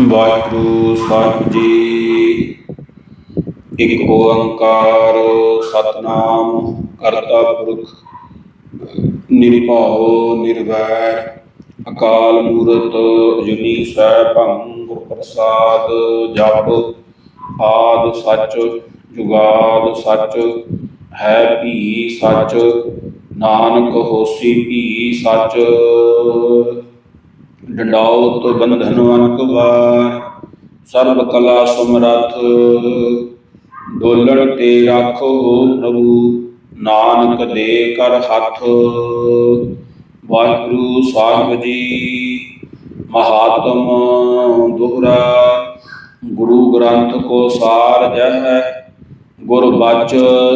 ਵਾਹਿਗੁਰੂ ਸਾਹਿਬ ਜੀ। ਇੱਕ ਓੰਕਾਰ, ਸਤਨਾਮ, ਕਰਤਾ ਪੁਰਖ, ਨਿਰਭਉ, ਨਿਰਵੈਰ, ਅਕਾਲ ਮੂਰਤ, ਅਜੂਨੀ ਸੈਭੰ ਗੁਰ ਪ੍ਰਸਾਦ ਜਪ, ਆਦ ਸੱਚ, ਜੁਗਾਦ ਸੱਚ, ਹੈ ਭੀ ਸੱਚ, ਨਾਨਕ ਹੋਸੀ ਭੀ ਸੱਚ। ਡੰਡਾਉਤ ਬੰਧਨ ਅਨਕ ਸਰਬ ਕਲਾ ਸਮਰੱਥ, ਡੋਲਣ ਤੇ ਰੱਖੋ ਪ੍ਰਭੂ, ਨਾਨਕ ਦੇ ਕਰ ਹੱਥ। ਵਾਹਿਗੁਰੂ ਸਾਹਿਬ ਜੀ, ਮਹਾਤਮ ਦੁਹਰਾ, ਗੁਰੂ ਗ੍ਰੰਥ ਕੋ ਸਾਰ ਜਹ ਗੁਰ ਬਚ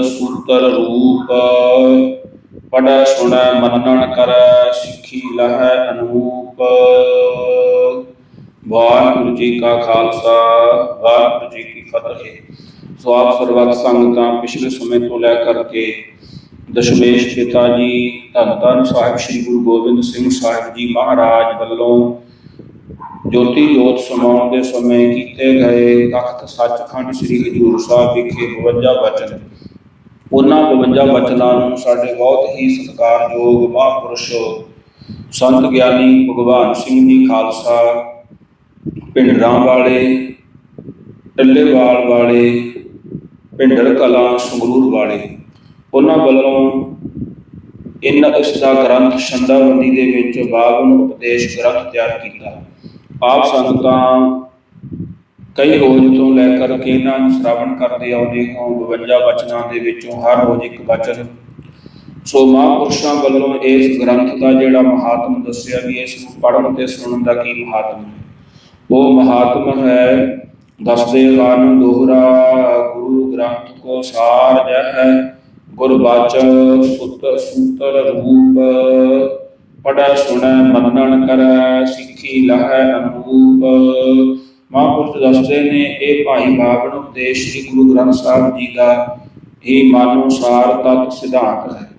ਸੂਤਰ ਰੂਪ। ਪੜੈ ਸੁਣੈ, ਮੰਨਣ, ਕਰੈ, ਸਿੱਖੀ, ਲਹੈ, ਅਨੂਪ। ਵਾਹਿਗੁਰੂ ਜੀ ਕਾ ਖਾਲਸਾ ਵਾਹਿਗੁਰੂ ਜੀ ਕੀ ਫਤਿਹ। ਸੋ ਆਪ ਸਰਬੱਤ ਸੰਗਤਾਂ ਪਿਛਲੇ ਸਮੇਂ ਤੋਂ ਲੈ ਕਰਕੇ ਦਸ਼ਮੇਸ਼ ਚੇਤਾ ਜੀ, ਧੰਨ ਧੰਨ ਸਾਹਿਬ ਸ੍ਰੀ ਗੁਰੂ ਗੋਬਿੰਦ ਸਿੰਘ ਸਾਹਿਬ ਜੀ ਮਹਾਰਾਜ ਵੱਲੋਂ ਜੋਤੀ ਜੋਤ ਸਮਾਉਣ ਦੇ ਸਮੇਂ ਕੀਤੇ ਗਏ ਤਖਤ ਸੱਚਖੰਡ ਸ੍ਰੀ ਹਜੂਰ ਸਾਹਿਬ ਵਿਖੇ 52 ਵਚਨ ਉਹਨਾਂ 52 ਬਚਨਾਂ ਨੂੰ ਸਾਡੇ ਬਹੁਤ ਹੀ ਸਤਿਕਾਰਯੋਗ ਮਹਾਂਪੁਰਸ਼ ਸੰਤ ਗਿਆਨੀ ਭਗਵਾਨ ਸਿੰਘ ਜੀ ਖਾਲਸਾ ਪਿੰਡਰਾਂ ਵਾਲੇ ਟੱਲੇਵਾਲ ਵਾਲੇ ਪਿੰਡਰ ਕਲਾਂ ਸੰਗਰੂਰ ਵਾਲੇ। ਉਹਨਾਂ ਵੱਲੋਂ ਇਹਨਾਂ ਇਸ ਦਾ ਗ੍ਰੰਥ ਛੰਦਾਬੰਦੀ ਦੇ ਵਿੱਚ 52 ਉਪਦੇਸ਼ ਗ੍ਰੰਥ ਤਿਆਰ ਕੀਤਾ। ਆਪ ਸੰਗਤਾਂ ਕਈ ਰੋਜ਼ ਤੋਂ ਲੈ ਕਰਕੇ ਇਹਨਾਂ ਨੂੰ ਸ਼ਰਾਵਣ ਕਰਦੇ ਆਉਂਦੇ ਹਾਂ 52 ਬਚਨਾਂ ਦੇ ਵਿੱਚੋਂ ਹਰ ਰੋਜ਼ ਇੱਕ ਬਚਨ। ਸੋ ਮਹਾਂਪੁਰਸ਼ਾਂ ਵੱਲੋਂ ਇਸ ਗ੍ਰੰਥ ਦਾ ਜਿਹੜਾ ਮਹਾਤਮ ਦੱਸਿਆ ਵੀ ਇਸ ਨੂੰ ਪੜ੍ਹਨ ਤੇ ਸੁਣਨ ਦਾ ਕੀ ਮਹਾਤਮ ਹੈ? ਉਹ ਮਹਾਤਮ ਹੈ, ਦਸਦੇ ਹਨ, ਦੋਹਰਾ ਗੁਰੂ ਗ੍ਰੰਥ ਕੋ ਸਾਰ ਜਹ ਗੁਰ ਬਾਚਨ ਸੁਤ ਸੂਤਰ ਰੂਪ ਪੜੈ ਸੁਣੈ ਮੰਨਣ ਕਰੈ, ਸਿੱਖੀ ਲਹੈ ਅਨੂਪ। ਮਹਾਂਪੁਰਖ ਦੱਸਦੇ ਨੇ, ਇਹ ਭਾਈ ਬਾਬਨ ਉਪਦੇਸ਼ ਸ੍ਰੀ ਗੁਰੂ ਗ੍ਰੰਥ ਸਾਹਿਬ ਜੀ ਦਾ ਹੀ ਮਾਨੁਸਾਰ ਤਤ ਸਿਧਾਂਤ ਹੈ।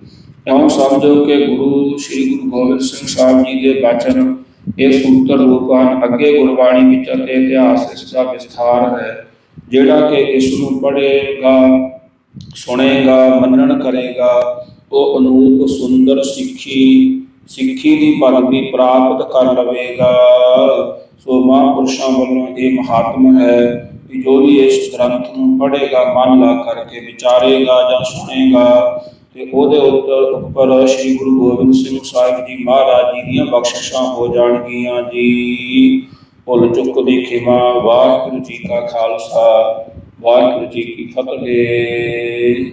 ਇਉਂ ਸਮਝੋ ਕਿ ਗੁਰੂ ਸ੍ਰੀ ਗੁਰੂ ਗੋਬਿੰਦ ਸਿੰਘ ਸਾਹਿਬ ਜੀ ਦੇ ਬਚਨ ਇਹ ਸੂਤਰ ਰੂਪ ਅੱਗੇ ਗੁਰਬਾਣੀ ਵਿੱਚ ਅਤੇ ਇਤਿਹਾਸ ਇਸ ਦਾ ਵਿਸਥਾਰ ਹੈ, ਜਿਹੜਾ ਕਿ ਇਸ ਨੂੰ ਪੜ੍ਹੇਗਾ, ਸੁਣੇਗਾ, ਮੰਨਣ ਕਰੇਗਾ, ਉਹ ਅਨੂਪ ਸੁੰਦਰ ਸਿੱਖੀ ਸਿੱਖੀ ਦੀ ਪਦਵੀ ਪ੍ਰਾਪਤ ਕਰ ਲਵੇਗਾ। ਸੋ ਮਹਾਂਪੁਰਸ਼ਾਂ ਵੱਲੋਂ ਇਹ ਮਹਾਤਮ ਹੈ ਕਿ ਜੋ ਵੀ ਇਸ ਗ੍ਰੰਥ ਨੂੰ ਪੜ੍ਹੇਗਾ ਮਨ ਲਾ ਕਰਕੇ ਵਿਚਾਰੇਗਾ ਜਾਂ ਸੁਣੇਗਾ ਤੇ ਉਹਦੇ ਉੱਤਰ ਉੱਪਰ ਸ੍ਰੀ ਗੁਰੂ ਗੋਬਿੰਦ ਸਿੰਘ ਸਾਹਿਬ ਜੀ ਮਹਾਰਾਜ ਜੀ ਦੀਆਂ ਬਖਸ਼ਿਸ਼ਾਂ ਹੋ ਜਾਣਗੀਆਂ ਜੀ। ਭੁੱਲ ਚੁੱਕ ਦੀ ਖਿਮਾ, ਵਾਹਿਗੁਰੂ ਜੀ ਕਾ ਖਾਲਸਾ, ਵਾਹਿਗੁਰੂ ਜੀ ਕੀ ਫਤਿਹ।